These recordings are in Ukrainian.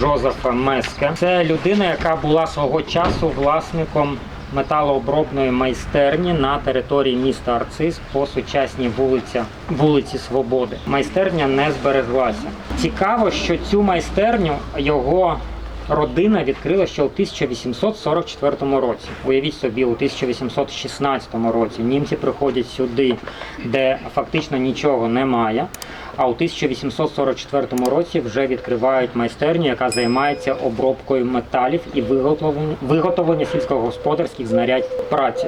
Жозефа Меске. Це людина, яка була свого часу власником металообробної майстерні на території міста Арцис по сучасній вулиці, вулиці Свободи. Майстерня не збереглася. Цікаво, що цю майстерню його родина відкрила ще у 1844 році. Уявіть собі, у 1816 році німці приходять сюди, де фактично нічого немає. А у 1844 році вже відкривають майстерню, яка займається обробкою металів і виготовлення, сільськогосподарських знарядь праці.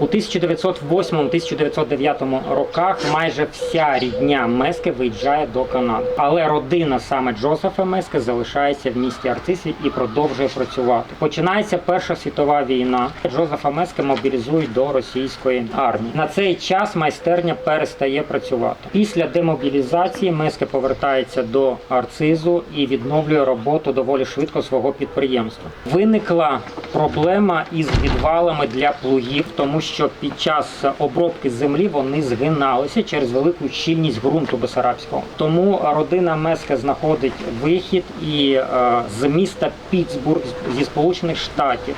У 1908-1909 роках майже вся рідня Меске виїжджає до Канади. Але родина саме Джозефа Меске залишається в місті Арцисі і продовжує працювати. Починається Перша світова війна. Джозефа Меске мобілізують до російської армії. На цей час майстерня перестає працювати. Після демобілізації Меске повертається до Арцизу і відновлює роботу доволі швидко свого підприємства. Виникла проблема із відвалами для плугів, тому що під час обробки землі вони згиналися через велику щільність ґрунту Бесарабського. Тому родина Меске знаходить вихід і е, з міста Пітсбург зі Сполучених Штатів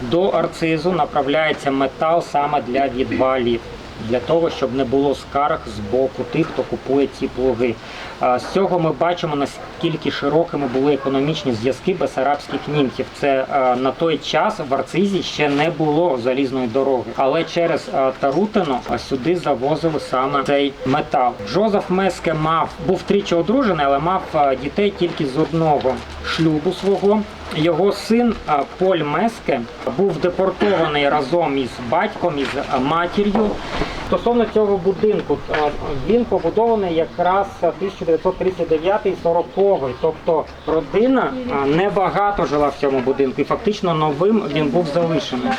до арцизу направляється метал саме для відвалів. Для того, щоб не було скарг з боку тих, хто купує ці плуги. З цього ми бачимо, наскільки широкими були економічні зв'язки бесарабських німців. Це на той час в Арцизі ще не було залізної дороги, але через Тарутино сюди завозили саме цей метал. Джозеф Меске мав був тричі одружений, але мав дітей тільки з одного шлюбу свого. Його син Поль Меске був депортований разом із батьком, із матір'ю. Стосовно цього будинку, він побудований якраз 1939-40, тобто родина небагато жила в цьому будинку, і фактично новим він був залишений.